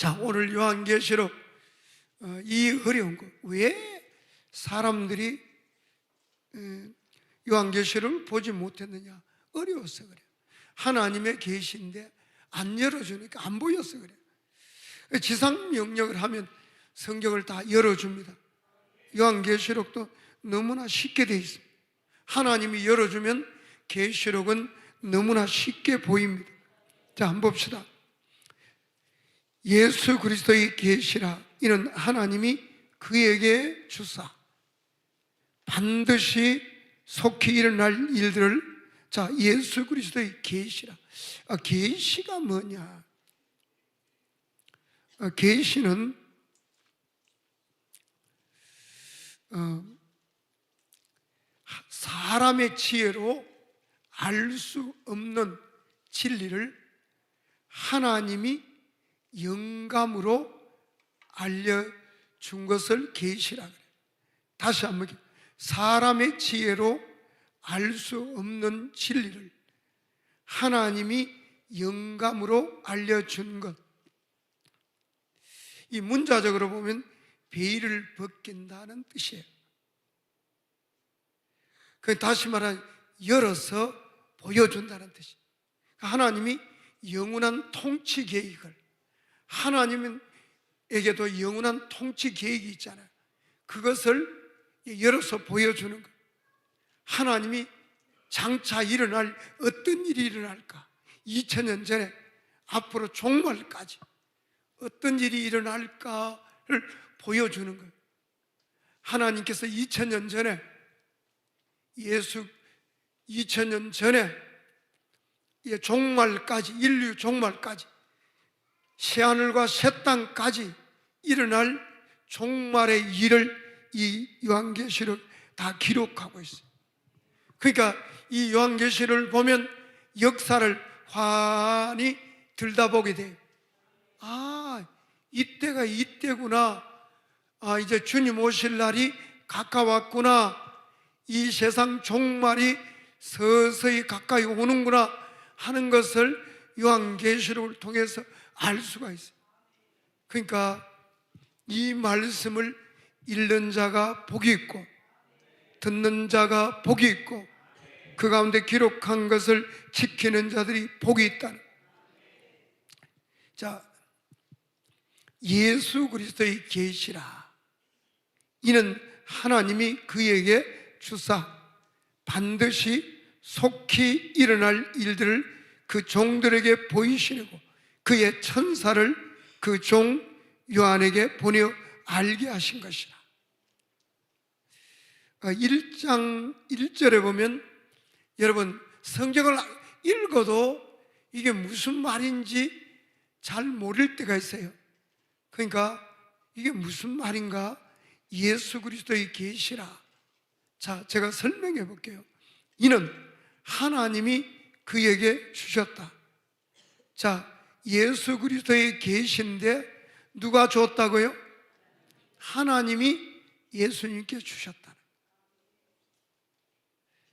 자, 오늘 요한계시록 어, 이 어려운 거. 왜 사람들이 에, 요한계시록을 보지 못했느냐? 어려워서 그래. 하나님의 계시인데 안 열어주니까 안 보여서 그래. 지상 명령을 하면 성경을 다 열어줍니다. 요한계시록도 너무나 쉽게 돼 있습니다. 하나님이 열어주면 계시록은 너무나 쉽게 보입니다. 자, 한번 봅시다. 예수 그리스도의 계시라. 이는 하나님이 그에게 주사 반드시 속히 일어날 일들을 자 예수 그리스도의 계시라. 아, 계시가 뭐냐? 아, 계시는 어, 사람의 지혜로 알 수 없는 진리를 하나님이 영감으로 알려준 것을 계시라 그래. 다시 한번. 사람의 지혜로 알 수 없는 진리를 하나님이 영감으로 알려준 것. 이 문자적으로 보면 베일을 벗긴다는 뜻이에요. 그 다시 말하면 열어서 보여준다는 뜻이. 하나님이 영원한 통치 계획을 하나님에게도 영원한 통치 계획이 있잖아요. 그것을 열어서 보여주는 것. 하나님이 장차 일어날 어떤 일이 일어날까? 2000년 전에 앞으로 종말까지 어떤 일이 일어날까를 보여주는 거예요. 하나님께서 2000년 전에 예수 2000년 전에 이 종말까지 인류 종말까지 새하늘과 새 땅까지 일어날 종말의 일을 이 요한계시를 다 기록하고 있어요. 그러니까 이 요한계시를 보면 역사를 환히 들다보게 돼요. 아, 이때가 이때구나. 아, 이제 주님 오실 날이 가까웠구나. 이 세상 종말이 서서히 가까이 오는구나 하는 것을 요한계시록을 통해서 알 수가 있어요. 그러니까 이 말씀을 읽는 자가 복이 있고 듣는 자가 복이 있고 그 가운데 기록한 것을 지키는 자들이 복이 있다는. 자, 예수 그리스도의 계시라. 이는 하나님이 그에게 주사 반드시 속히 일어날 일들을 그 종들에게 보이시려고 그의 천사를 그 종 요한에게 보내어 알게 하신 것이라. 1장 아, 1절에 보면 여러분 성경을 읽어도 이게 무슨 말인지 잘 모를 때가 있어요. 그러니까 이게 무슨 말인가? 예수 그리스도의 계시라. 자, 제가 설명해 볼게요. 이는 하나님이 그에게 주셨다. 자, 예수 그리스도의 계신데 누가 줬다고요? 하나님이 예수님께 주셨다.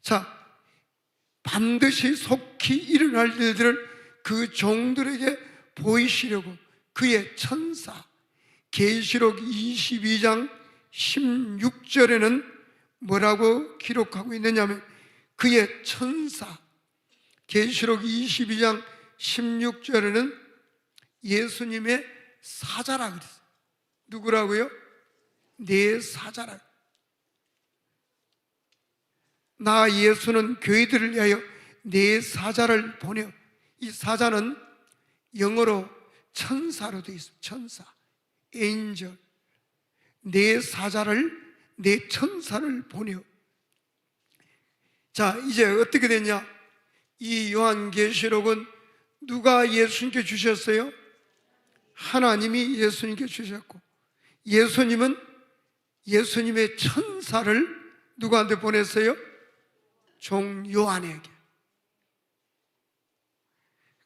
자, 반드시 속히 일어날 일들을 그 종들에게 보이시려고 그의 천사 계시록 22장 16절에는 뭐라고 기록하고 있느냐면 그의 천사 계시록 22장 16절에는 예수님의 사자라 그랬어요. 누구라고요? 내 사자라. 나 예수는 교회들을 위하여 내 사자를 보내. 이 사자는 영어로 천사로 되어 있습니다. 천사, 엔젤. 내 사자를 내 천사를 보내어. 자, 이제 어떻게 됐냐? 이 요한계시록은 누가 예수님께 주셨어요? 하나님이 예수님께 주셨고, 예수님은 예수님의 천사를 누구한테 보냈어요? 종 요한에게.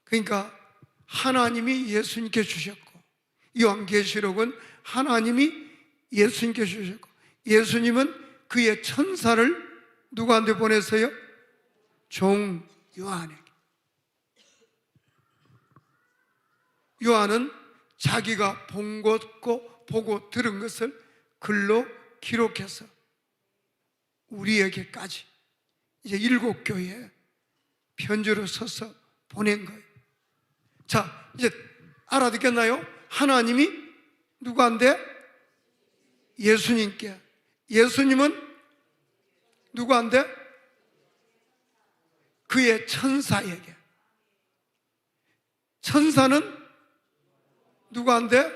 그러니까 하나님이 예수님께 주셨고, 요한계시록은 하나님이 예수님께 주셨고, 예수님은 그의 천사를 누구한테 보냈어요? 종 요한에게. 요한은 자기가 본 것고 보고 들은 것을 글로 기록해서 우리에게까지 이제 일곱 교회에 편지로 써서 보낸 거예요. 자, 이제 알아듣겠나요? 하나님이 누구한테? 예수님께. 예수님은 누구한테? 그의 천사에게. 천사는 누구한테?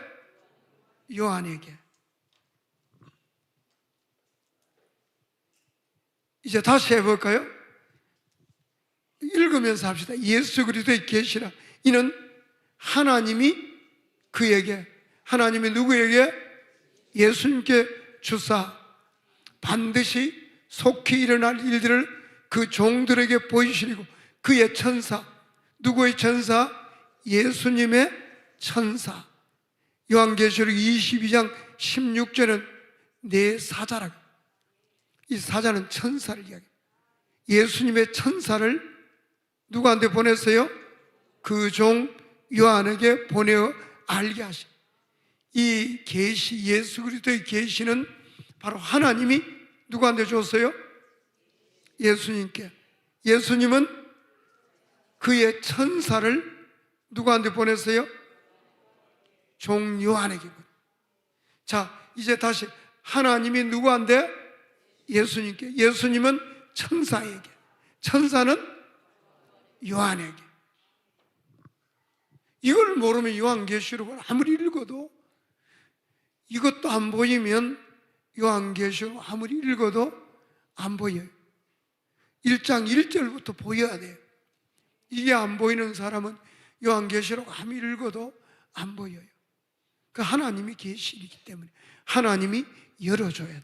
요한에게. 이제 다시 해볼까요? 읽으면서 합시다. 예수 그리스도의 계시라. 이는 하나님이 그에게 하나님이 누구에게 예수님께 주사 반드시 속히 일어날 일들을 그 종들에게 보이시리고 그의 천사 누구의 천사 예수님의 천사 요한계시록 22장 16절은 내 사자라 이 사자는 천사를 이야기해요 예수님의 천사를 누구한테 보냈어요? 그 종 요한에게 보내어 알게 하시. 이 계시 예수 그리스도의 계시는 바로 하나님이 누구한테 줬어요? 예수님께. 예수님은 그의 천사를 누구한테 보냈어요? 종 요한에게. 자, 이제 다시 하나님이 누구한테? 예수님께. 예수님은 천사에게. 천사는 요한에게. 이걸 모르면 요한계시록을 아무리 읽어도 이것도 안 보이면 요한계시록 아무리 읽어도 안 보여요. 1장 1절부터 보여야 돼요. 이게 안 보이는 사람은 요한계시록 아무리 읽어도 안 보여요. 그 하나님이 계시기 때문에 하나님이 열어줘야 돼.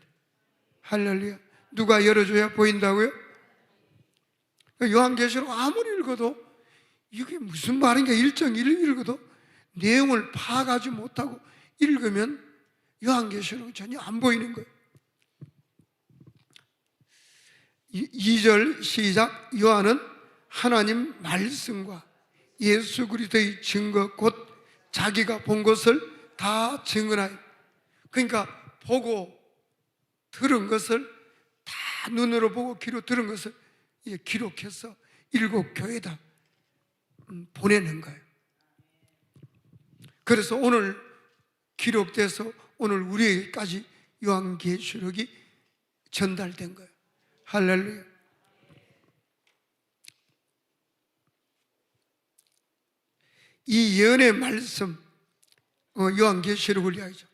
할렐루야. 누가 열어줘야 보인다고요? 요한계시록 아무리 읽어도 이게 무슨 말인가 일정일을 읽어도 내용을 파악하지 못하고 읽으면 요한계시록은 전혀 안 보이는 거예요. 2절 시작 요한은 하나님 말씀과 예수 그리스도의 증거 곧 자기가 본 것을 다 증언하여 그러니까 보고 들은 것을 다 눈으로 보고 귀로 들은 것을 기록해서 일곱 교회다 음, 보내는 거예요. 그래서 오늘 기록돼서 오늘 우리에게까지 요한계시록이 전달된 거예요. 할렐루야. 이 예언의 말씀, 어, 요한계시록을 이야기죠.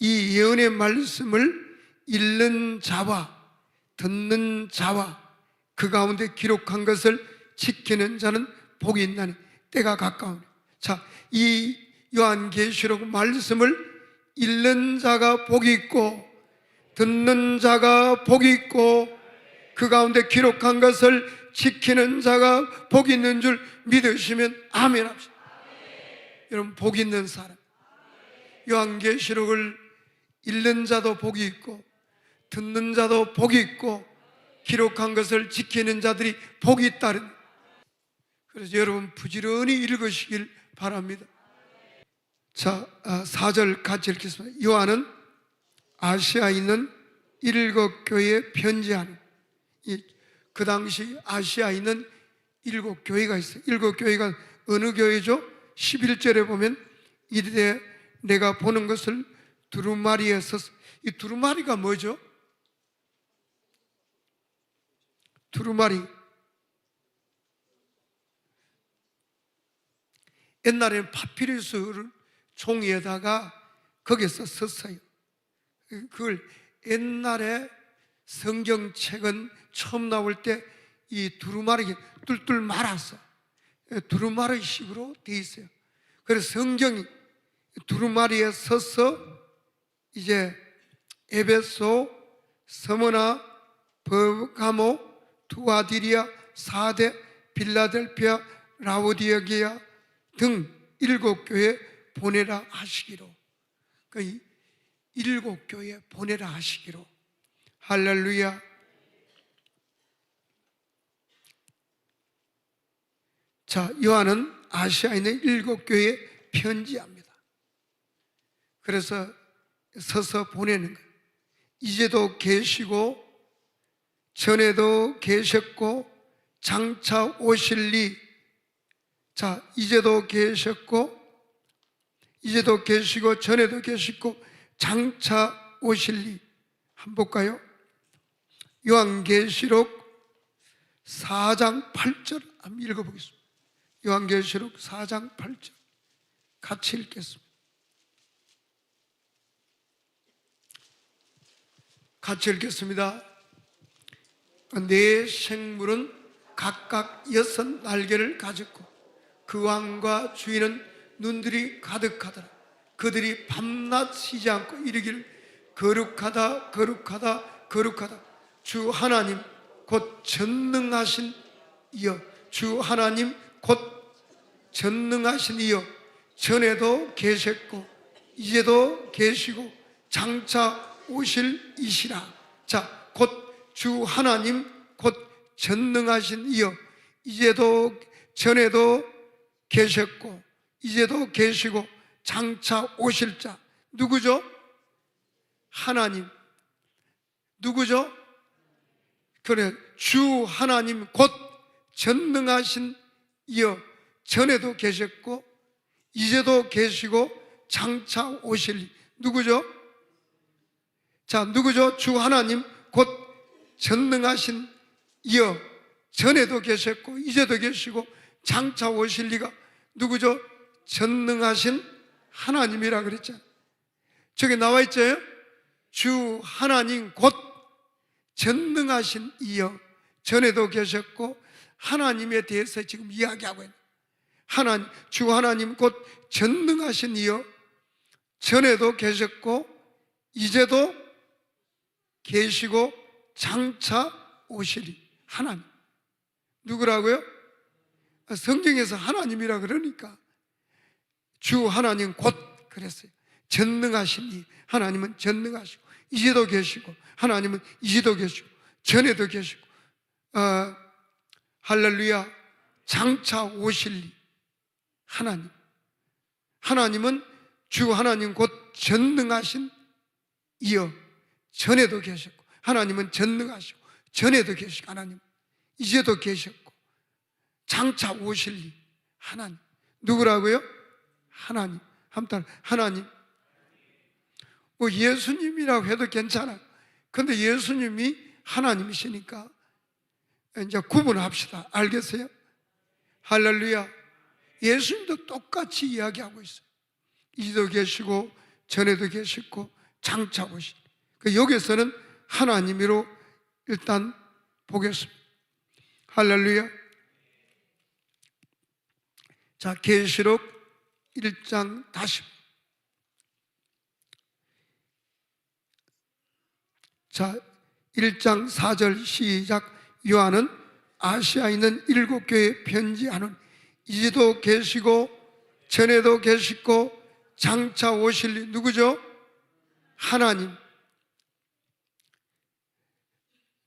이 예언의 말씀을 읽는 자와 듣는 자와 그 가운데 기록한 것을 지키는 자는 복이 있나니 때가 가까우니 자, 이 요한계시록 말씀을 읽는 자가 복이 있고 듣는 자가 복이 있고 그 가운데 기록한 것을 지키는 자가 복이 있는 줄 믿으시면 아멘 합시다. 여러분 복 있는 사람 요한계시록을 읽는 자도 복이 있고 듣는 자도 복이 있고 기록한 것을 지키는 자들이 복이 있다는 그래서 여러분 부지런히 읽으시길 바랍니다. 자, 4절 같이 읽겠습니다. 요한은 아시아에 있는 일곱 교회에 편지하는 그 당시 아시아에 있는 일곱 교회가 있어요. 일곱 교회가 어느 교회죠? 11절에 보면 이르되 내가 보는 것을 두루마리에 섰이 두루마리가 뭐죠? 두루마리 옛날에는 파피루스를 종이에다가 거기서 썼어요. 그걸 옛날에 성경책은 처음 나올 때 이 두루마리 뚫뚫 말았어. 두루마리식으로 돼 있어요. 그래서 성경이 두루마리에 서서 이제 에베소, 서머나, 버가모, 투아디리아, 사대, 빌라델피아, 라오디아기아 등 일곱 교회 보내라 하시기로. 그 일곱 교회 보내라 하시기로. 할렐루야. 자 요한은 아시아에 있는 일곱 교회에 편지합니다 그래서 서서 보내는 거예요. 이제도 계시고 전에도 계셨고 장차 오실리 자 이제도 계셨고 이제도 계시고 전에도 계시고 장차 오실리 한번 볼까요? 요한계시록 4장 8절 한번 읽어보겠습니다. 요한계시록 4장 8절 같이 읽겠습니다. 같이 읽겠습니다. 네 생물은 각각 여섯 날개를 가졌고 그 왕과 주인은 눈들이 가득하더라. 그들이 밤낮 쉬지 않고 이르기를 거룩하다 거룩하다 거룩하다 주 하나님 곧 전능하신 이여 주 하나님 곧 전능하신 이여 전에도 계셨고 이제도 계시고 장차 오실 이시라 자 곧 주 하나님 곧 전능하신 이여 이제도 전에도 계셨고 이제도 계시고 장차 오실 자 누구죠? 하나님 누구죠? 그래 주 하나님 곧 전능하신 이여 전에도 계셨고 이제도 계시고 장차 오실 이. 누구죠? 자 누구죠? 주 하나님 곧 전능하신 이여 전에도 계셨고 이제도 계시고 장차 오실 리가 누구죠? 전능하신 하나님이라 그랬잖아요. 저기 나와 있죠? 주 하나님 곧 전능하신 이여 전에도 계셨고 하나님에 대해서 지금 이야기하고 있는 하나님 주 하나님 곧 전능하신 이여 전에도 계셨고 이제도 계시고 장차 오시리. 하나님. 누구라고요? 성경에서 하나님이라 그러니까. 주 하나님 곧 그랬어요. 전능하신 이 하나님은 전능하시고 이제도 계시고 하나님은 이제도 계시고 전에도 계시고 어, 할렐루야 장차 오실 리. 하나님. 하나님은 주 하나님 곧 전능하신 이어 전에도 계셨고 하나님은 전능하시고 전에도 계시고 하나님 이제도 계셨고 장차 오실 리 하나님. 누구라고요? 하나님. 한번 하나님. 뭐 예수님이라고 해도 괜찮아. 근데 예수님이 하나님이시니까 이제 구분합시다. 알겠어요? 할렐루야. 예수님도 똑같이 이야기하고 있어요. 이도 계시고 전에도 계시고 장차 그 여기서는 하나님으로 일단 보겠습니다. 할렐루야. 자 계시록 1장 다시. 자 1장 4절 시작. 요한은 아시아에 있는 일곱 교회에 편지하는 이제도 계시고 전에도 계시고 장차 오실 이 누구죠? 하나님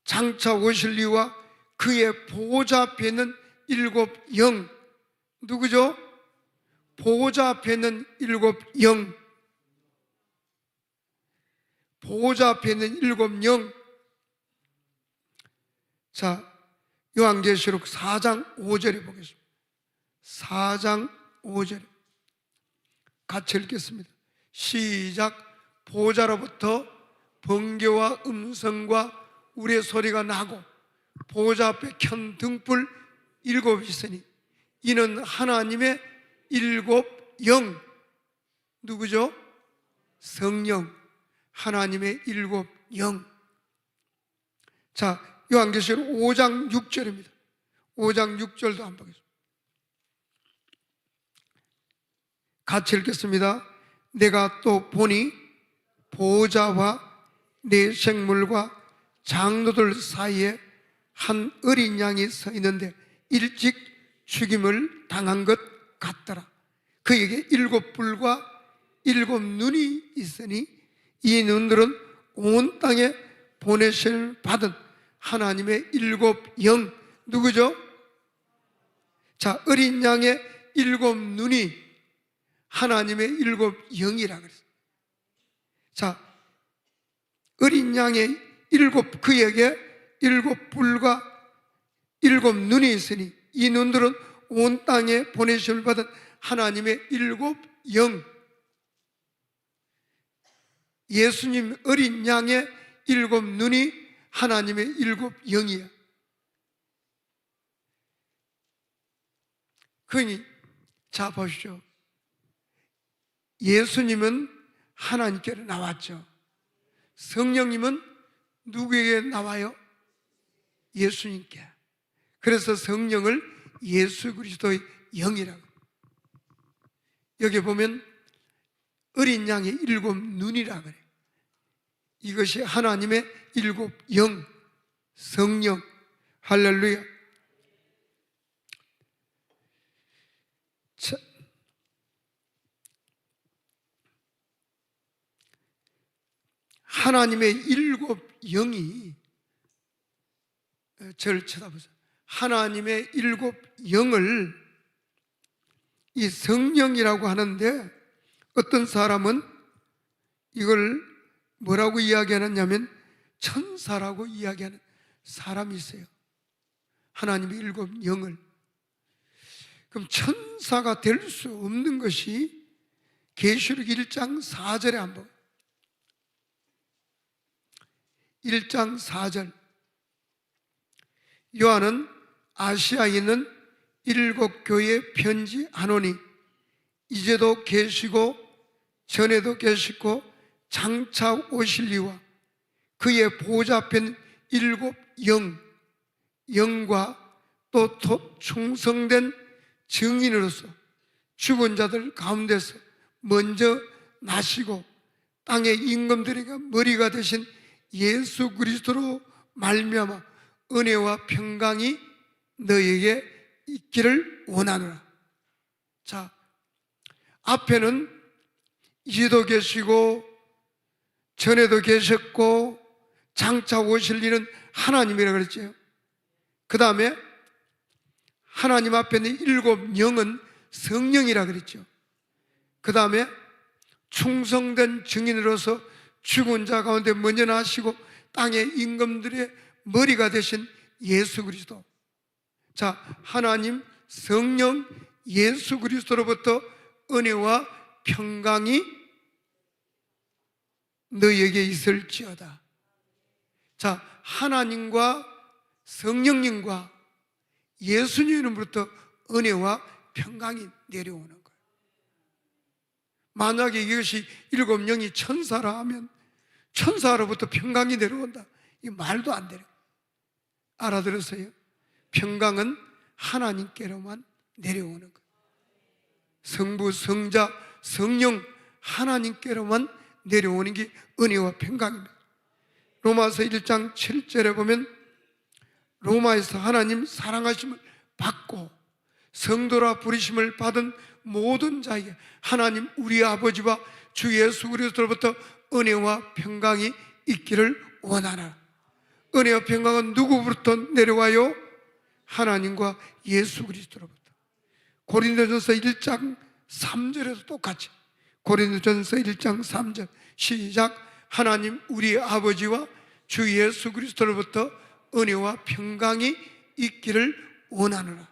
장차 오실 이와 그의 보호자 앞에 있는 일곱 영 누구죠? 보호자 앞에 있는 일곱 영 보호자 앞에 있는 일곱 영 자, 요한계시록 4장 5절에 보겠습니다. 4장 5절 같이 읽겠습니다. 시작 보호자로부터 번개와 음성과 우리의 소리가 나고 보호자 앞에 켠 등불 일곱 있으니 이는 하나님의 일곱 영 누구죠? 성령 하나님의 일곱 영 자, 요한계시록 5장 6절입니다. 5장 6절도 한번 보겠습니다. 같이 읽겠습니다. 내가 또 보니 보호자와 내 생물과 장로들 사이에 한 어린 양이 서 있는데 일찍 죽임을 당한 것 같더라. 그에게 일곱 불과 일곱 눈이 있으니 이 눈들은 온 땅에 보내실 받은 하나님의 일곱 영 누구죠? 자 어린 양의 일곱 눈이 하나님의 일곱 영이라 그랬어요 자, 어린 양의 일곱 그에게 일곱 뿔과 일곱 눈이 있으니 이 눈들은 온 땅에 보내심을 받은 하나님의 일곱 영. 예수님 어린 양의 일곱 눈이 하나님의 일곱 영이야. 그러니 자 보시죠 예수님은 하나님께로 나왔죠. 성령님은 누구에게 나와요? 예수님께. 그래서 성령을 예수 그리스도의 영이라고. 여기 보면 어린 양의 일곱 눈이라 그래. 이것이 하나님의 일곱 영, 성령, 할렐루야. 자, 하나님의 일곱 영이 어, 저를 쳐다보세요. 하나님의 일곱 영을 이 성령이라고 하는데 어떤 사람은 이걸 뭐라고 이야기하느냐면 천사라고 이야기하는 사람이 있어요. 하나님의 일곱 영을. 그럼 천사가 될 수 없는 것이 계시록 1장 4절에 한번 1장 4절. 요한은 아시아에 있는 일곱 교회 편지하노니 이제도 계시고 전에도 계시고 장차 오실 이와 그의 보좌 앞엔 일곱 영 영과 또 충성된 증인으로서 죽은 자들 가운데서 먼저 나시고 땅의 임금들에게 머리가 되신 예수 그리스도로 말미암아 은혜와 평강이 너에게 있기를 원하노라. 자, 앞에는 이제도 계시고 전에도 계셨고 장차 오실 일은 하나님이라 그랬죠. 그 다음에 하나님 앞에는 일곱 영은 성령이라 그랬죠. 그 다음에 충성된 증인으로서 죽은 자 가운데 먼저 나시고 땅의 임금들의 머리가 되신 예수 그리스도. 자, 하나님 성령 예수 그리스도로부터 은혜와 평강이 너에게 있을지어다. 자, 하나님과 성령님과 예수님으로부터 은혜와 평강이 내려오는. 만약에 이것이 일곱 영이 천사라 하면 천사로부터 평강이 내려온다. 이 말도 안 되는 알아들었어요? 평강은 하나님께로만 내려오는 거예요. 성부, 성자, 성령 하나님께로만 내려오는 게 은혜와 평강입니다. 로마서 1장 7절에 보면 로마에서 하나님 사랑하심을 받고 성도라 부르심을 받은 모든 자에게 하나님 우리 아버지와 주 예수 그리스도로부터 은혜와 평강이 있기를 원하나. 은혜와 평강은 누구부터 내려와요? 하나님과 예수 그리스도로부터. 고린도전서 1장 3절에도 똑같이 고린도전서 1장 3절 시작 하나님 우리 아버지와 주 예수 그리스도로부터 은혜와 평강이 있기를 원하노라.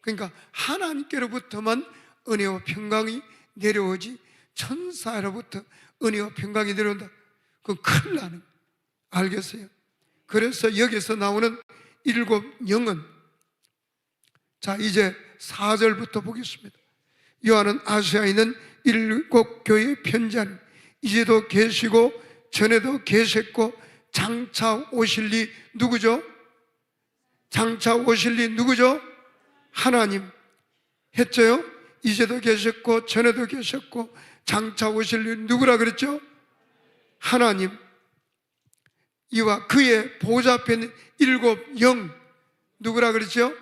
그러니까 하나님께로부터만 은혜와 평강이 내려오지 천사로부터 은혜와 평강이 내려온다. 그건 큰일 나는. 알겠어요? 그래서 여기서 나오는 일곱 영은 자 이제 4절부터 보겠습니다. 요한은 아시아에 있는 일곱 교회 편지하는 이제도 계시고 전에도 계셨고 장차 오실 리 누구죠? 장차 오실 리 누구죠? 하나님 했죠요? 이제도 계셨고 전에도 계셨고 장차 오실 리 누구라 그랬죠? 하나님. 이와 그의 보좌 앞에 있는 일곱 영. 누구라 그랬죠?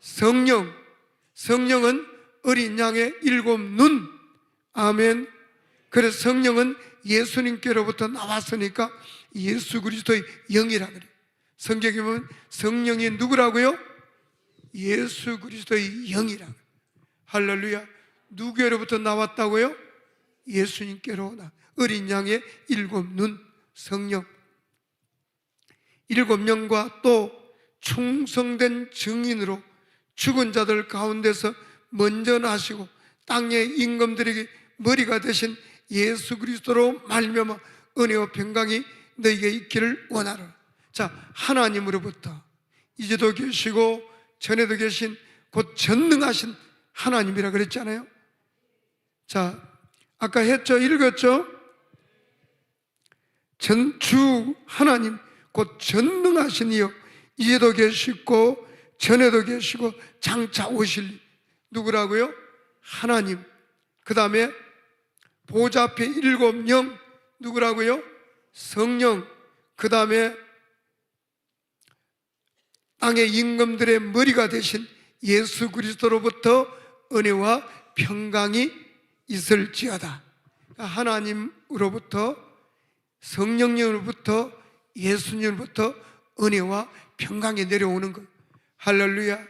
성령. 성령은 어린 양의 일곱 눈. 아멘. 그래서 성령은 예수님께로부터 나왔으니까 예수 그리스도의 영이라 그래요. 성경에 보면 성령이 누구라고요? 예수 그리스도의 영이라 할렐루야 누구로부터 나왔다고요? 예수님께로 나 어린 양의 일곱 눈 성령 일곱 명과 또 충성된 증인으로 죽은 자들 가운데서 먼저 나시고 땅의 임금들에게 머리가 되신 예수 그리스도로 말미암아 은혜와 평강이 너에게 있기를 원하라. 자, 하나님으로부터 이제도 계시고 전에도 계신 곧 전능하신 하나님이라 그랬잖아요. 자, 아까 했죠? 읽었죠? 전 주 하나님 곧 전능하신 이여 이제도 계시고 전에도 계시고 장차 오실 누구라고요? 하나님 그 다음에 보좌 앞에 일곱 영 누구라고요? 성령 그 다음에 땅의 임금들의 머리가 되신 예수 그리스도로부터 은혜와 평강이 있을지어다. 하나님으로부터 성령님으로부터 예수님으로부터 은혜와 평강이 내려오는 것. 할렐루야.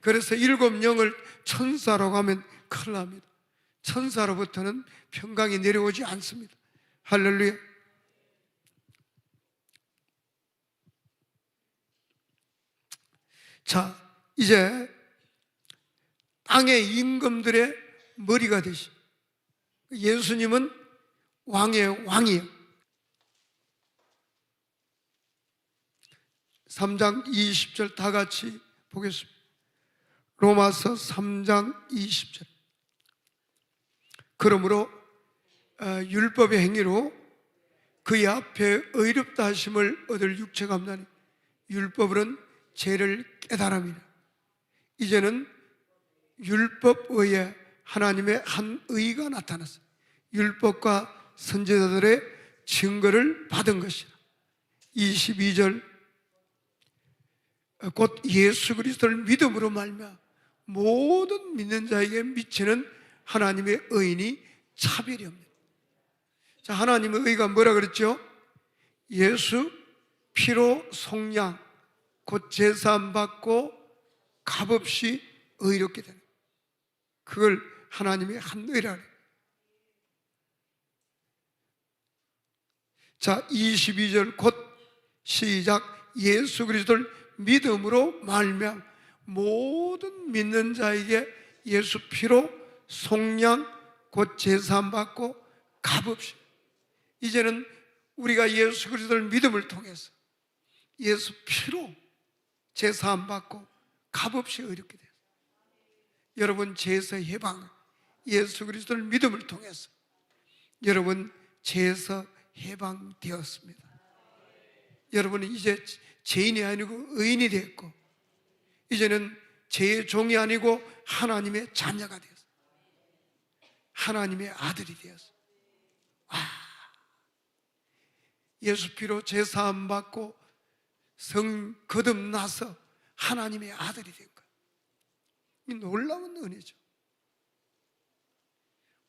그래서 일곱 영을 천사라고 하면 큰일 납니다. 천사로부터는 평강이 내려오지 않습니다. 할렐루야. 자 이제 땅의 임금들의 머리가 되신 예수님은 왕의 왕이에요 3장 20절 다 같이 보겠습니다. 로마서 3장 20절. 그러므로 어, 율법의 행위로 그의 앞에 의롭다 하심을 얻을 육체가 없나니 율법은 죄를 깨달음이라. 이제는 율법 의에 하나님의 한 의가 나타났어요. 율법과 선지자들의 증거를 받은 것이라. 22절 곧 예수 그리스도를 믿음으로 말며 모든 믿는 자에게 미치는 하나님의 의인이 차별이 없는. 자, 하나님의 의가 뭐라 그랬죠? 예수 피로 속량 곧 제사함 받고 값없이 의롭게 되는. 그걸 하나님의 한 의라 그래요. 자, 22절 곧 시작 예수 그리스도를 믿음으로 말면 모든 믿는 자에게 예수 피로 속량 곧 제사함 받고 값없이 이제는 우리가 예수 그리스도를 믿음을 통해서 예수 피로 제사함 받고 값없이 의롭게 돼요. 여러분 죄에서 해방 예수 그리스도를 믿음을 통해서 여러분 죄에서 해방되었습니다. 여러분은 이제 죄인이 아니고 의인이 됐고 이제는 죄의 종이 아니고 하나님의 자녀가 되었어. 하나님의 아들이 되었어. 아, 예수 피로 제사함 받고 성 거듭나서 하나님의 아들이 된. 이 놀라운 은혜죠.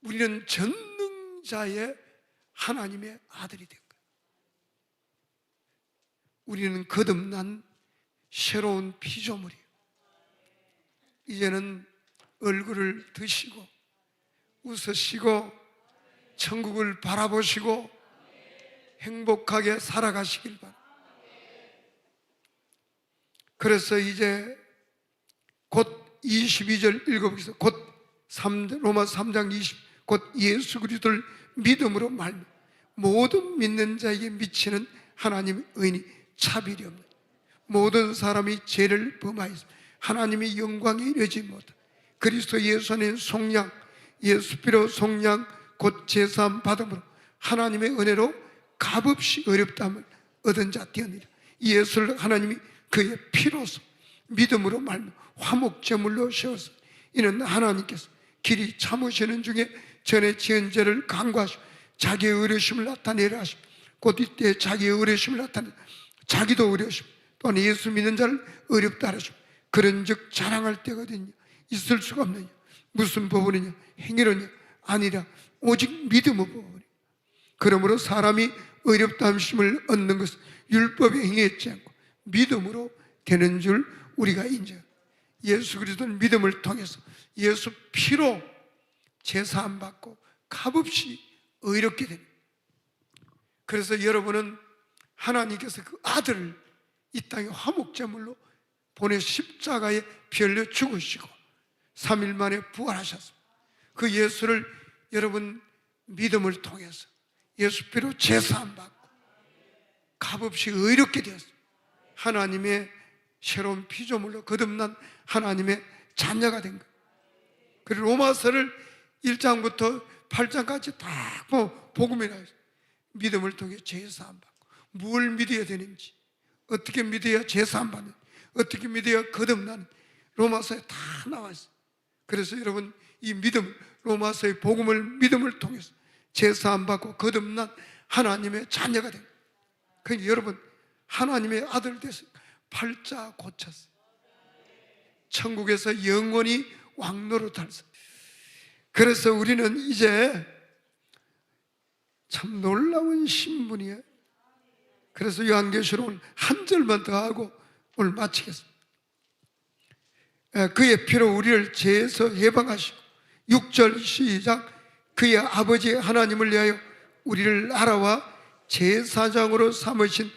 우리는 전능자의 하나님의 아들이 된 거야. 우리는 거듭난 새로운 피조물이에요. 이제는 얼굴을 드시고 웃으시고 천국을 바라보시고 행복하게 살아가시길 바랍니다. 그래서 이제 곧 22절 읽어보겠습니다. 곧 3, 로마 3장 20, 곧 예수 그리스도를 믿음으로 말 모든 믿는 자에게 미치는 하나님의 의인이 차별이 없는 모든 사람이 죄를 범하였습니다. 하나님의 영광이 이르지 못한 그리스도 예수 안에 속량 예수 피로 속량 곧 제사함 받음으로 하나님의 은혜로 값없이 어렵담을 얻은 자 되었느니라 예수를 하나님이 그의 피로서 믿음으로 말며 화목제물로 세워서 이는 하나님께서 길이 참으시는 중에 전에 지은 죄를 간과하시고 자기의 의로심을 나타내려 하시고 곧 이때 자기의 의로심을 나타내 자기도 어려우시고 또한 예수 믿는 자를 어렵다 하시고 그런 즉 자랑할 때거든요. 있을 수가 없느냐? 무슨 법원이냐? 행위로냐? 아니라 오직 믿음의 법원이 그러므로 사람이 어렵다 함심을 얻는 것은 율법에 행했지 않고 믿음으로 되는 줄 우리가 인정 예수 그리스도는 믿음을 통해서 예수 피로 제사 안 받고 값없이 의롭게 됩니다. 그래서 여러분은 하나님께서 그 아들을 이 땅에 화목제물로 보내 십자가에 별려 죽으시고 3일 만에 부활하셨습니다. 그 예수를 여러분 믿음을 통해서 예수 피로 제사함 받고 값없이 의롭게 되었습니다. 하나님의 새로운 피조물로 거듭난 하나님의 자녀가 된 거예요. 그리고 로마서를 1장부터 8장까지 다뭐 복음이라 믿음을 통해 제사함 받고 뭘 믿어야 되는지 어떻게 믿어야 제사함 받는 어떻게 믿어야 거듭나는 로마서에 다 나와 있어요. 그래서 여러분 이 믿음 로마서의 복음을 믿음을 통해서 제사함 받고 거듭난 하나님의 자녀가 된. 그러니까 여러분 하나님의 아들 돼서 팔자 고쳤어요. 천국에서 영원히 왕노릇 할수. 그래서 우리는 이제 참 놀라운 신분이에요. 그래서 요한계시록 오늘 한 절만 더 하고 오늘 마치겠습니다. 에, 그의 피로 우리를 죄에서 해방하시고 6절 시작 그의 아버지 하나님을 위하여 우리를 나라와 제사장으로 삼으신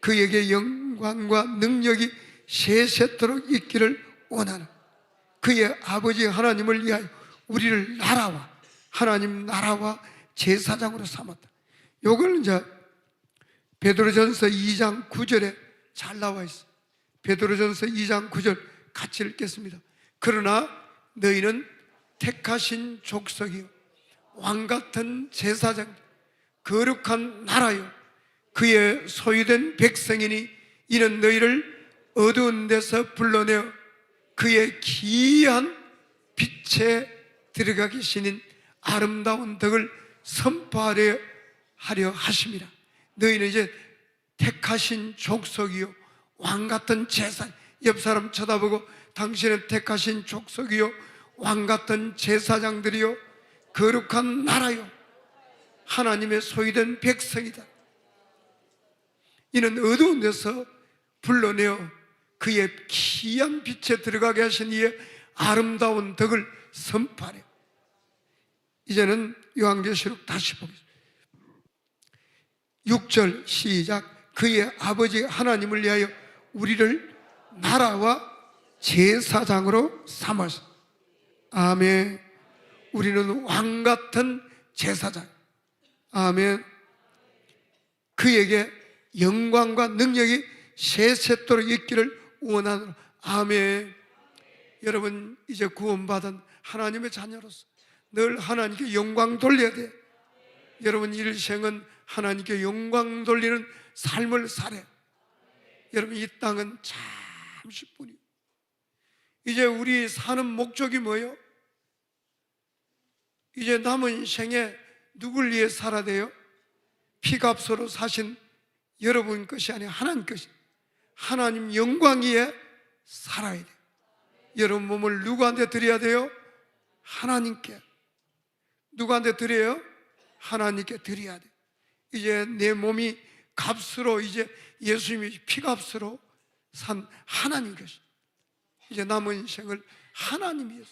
그에게 영 광과 능력이 세세토록 있기를 원하는 그의 아버지 하나님을 위하여 우리를 나라와 하나님 나라와 제사장으로 삼았다. 요걸 이제 베드로전서 2장 9절에 잘 나와 있어. 베드로전서 2장 9절 같이 읽겠습니다. 그러나 너희는 택하신 족속이요 왕 같은 제사장 거룩한 나라요 그의 소유된 백성이니 이는 너희를 어두운 데서 불러내어 그의 기이한 빛에 들어가기 신인 아름다운 덕을 선포하려 하려 하심이라 너희는 이제 택하신 족속이요. 왕 같은 제사 옆 사람 쳐다보고 당신은 택하신 족속이요. 왕 같은 제사장들이요. 거룩한 나라요. 하나님의 소유된 백성이다. 이는 어두운 데서 불러내어 그의 기이한 빛에 들어가게 하신 이의 아름다운 덕을 선포하려. 이제는 요한계시록 다시 보겠습니다. 6절 시작. 그의 아버지 하나님을 위하여 우리를 나라와 제사장으로 삼아서. 아멘. 우리는 왕 같은 제사장. 아멘. 그에게 영광과 능력이 세세토록 있기를 원하노라. 아멘. 여러분 이제 구원받은 하나님의 자녀로서 늘 하나님께 영광 돌려야 돼. 여러분 일생은 하나님께 영광 돌리는 삶을 살아요 여러분 이 땅은 잠시뿐이에요 이제 우리 사는 목적이 뭐예요? 이제 남은 생에 누굴 위해 살아야 돼요? 피값으로 사신 여러분 것이 아니라 하나님 것이 하나님 영광 위에 살아야 돼요 여러분 몸을 누구한테 드려야 돼요? 하나님께 누구한테 드려요? 하나님께 드려야 돼. 이제 내 몸이 값으로 이제 예수님이 피값으로 산 하나님 것이. 이제 남은 인생을 하나님이 위해서.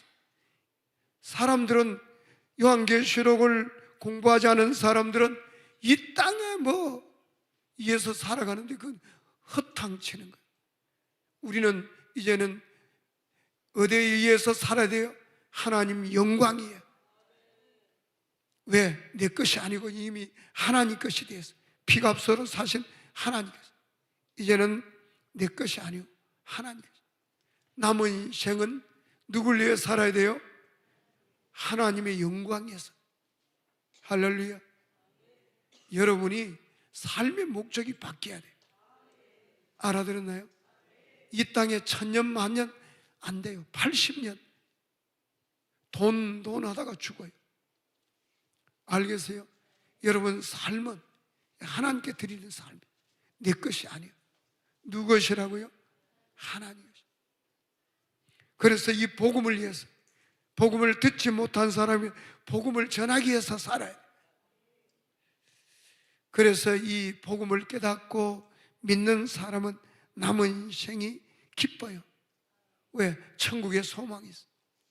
사람들은 요한계시록을 공부하지 않은 사람들은 이 땅에 뭐 위해서 살아가는데 그건 허탕치는 거예요. 우리는 이제는 어디에 의해서 살아야 돼요? 하나님 영광이에요. 왜? 내 것이 아니고 이미 하나님 것이 되어서 피값으로 사신 하나님 것. 이제는 내 것이 아니고 하나님 것. 남은 인생은 누굴 위해 살아야 돼요? 하나님의 영광에서. 할렐루야. 여러분이 삶의 목적이 바뀌어야 돼요. 알아들었나요? 이 땅에 천년, 만년 안 돼요. 80년. 돈, 돈 하다가 죽어요. 알겠어요? 여러분 삶은 하나님께 드리는 삶이 내 것이 아니에요. 누 것이라고요? 하나님. 그래서 이 복음을 위해서 복음을 듣지 못한 사람이 복음을 전하기 위해서 살아요. 그래서 이 복음을 깨닫고 믿는 사람은 남은 인생이 기뻐요. 왜? 천국의 소망이 있어.